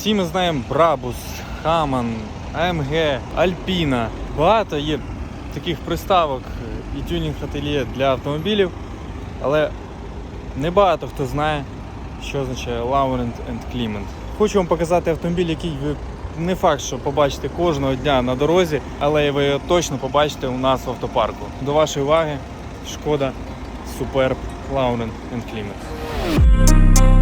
Всі ми знаємо Брабус, Хаман, АМГ, Альпіна. Багато є таких приставок і тюнінг ательє для автомобілів, але не багато хто знає, що означає Laurent and Clement. Хочу вам показати автомобіль, який ви не факт, що побачите кожного дня на дорозі, але ви його точно побачите у нас в автопарку. До вашої уваги, шкода Superb Laurent and Clement.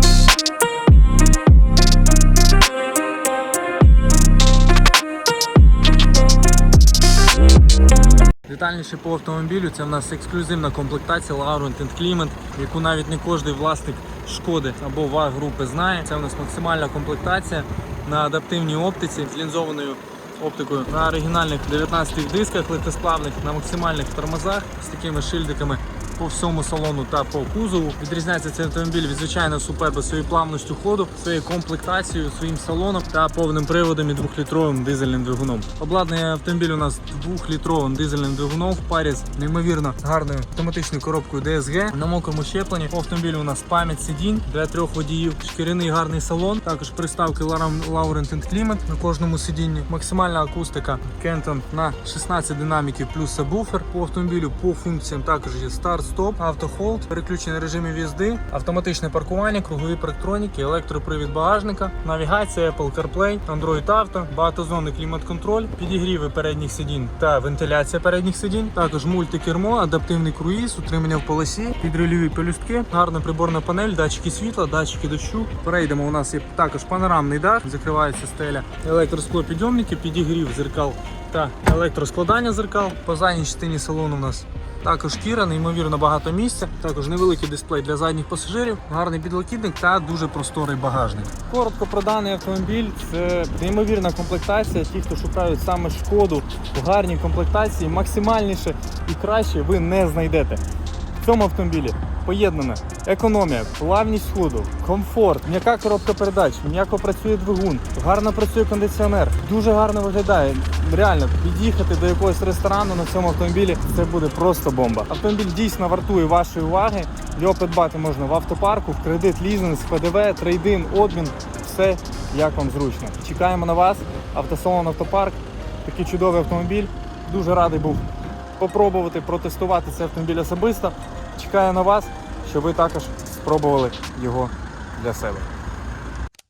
Детальніше по автомобілю це в нас ексклюзивна комплектація Laurent Clement, яку навіть не кожний власник шкоди або ВАГ групи знає. Це у нас максимальна комплектація на адаптивній оптиці з лінзованою оптикою на оригінальних 19 дисках литосплавних, на максимальних тормозах з такими шильдиками по всьому салону та по кузову. Відрізняється цей автомобіль від звичайного суперба своєю плавністю ходу, своєю комплектацією, своїм салоном та повним приводом і двохлітровим дизельним двигуном. Обладнання автомобіль у нас двохлітровим дизельним двигуном в парі з неймовірно гарною автоматичною коробкою DSG. На мокрому щепленні по автомобілю у нас пам'ять сидінь для трьох водіїв, шкіряний гарний салон, також приставки Laurent Clement на кожному сидінні. Максимальна акустика Kenton на 16 динаміків плюс сабвуфер. По автомобілю по функціям також є старт, стоп, автохолд, переключення режимів їзди, автоматичне паркування, кругові парктроніки, електропривід багажника, навігація, Apple CarPlay, Android Auto, багатозонний клімат-контроль, підігріви передніх сидінь та вентиляція передніх сидінь. Також мультикермо, адаптивний круїз, утримання в полосі, підрульові пелюстки, гарна приборна панель, датчики світла, датчики дощу. Перейдемо. У нас є також панорамний дах, закривається стеля, електросклопідйомники, підігрів зеркал та електроскладання зеркал. По задній частині салону у нас також шкіра, неймовірно багато місця, також невеликий дисплей для задніх пасажирів, гарний підлокітник та дуже просторий багажник. Коротко про даний автомобіль це неймовірна комплектація. Ті, хто шукають саме шкоду в гарній комплектації, максимальніше і краще ви не знайдете. В цьому автомобілі поєднана економія, плавність ходу, комфорт, м'яка коробка передач, м'яко працює двигун, гарно працює кондиціонер, дуже гарно виглядає. Реально під'їхати до якогось ресторану на цьому автомобілі це буде просто бомба. Автомобіль дійсно вартує вашої уваги. Його придбати можна в автопарку, в кредит, лізинг, ПДВ, трейдин, обмін. Все як вам зручно. Чекаємо на вас. Автосалон Автопарк. Такий чудовий автомобіль. Дуже радий був попробувати протестувати цей автомобіль особисто. Чекаю на вас, щоб ви також спробували його для себе.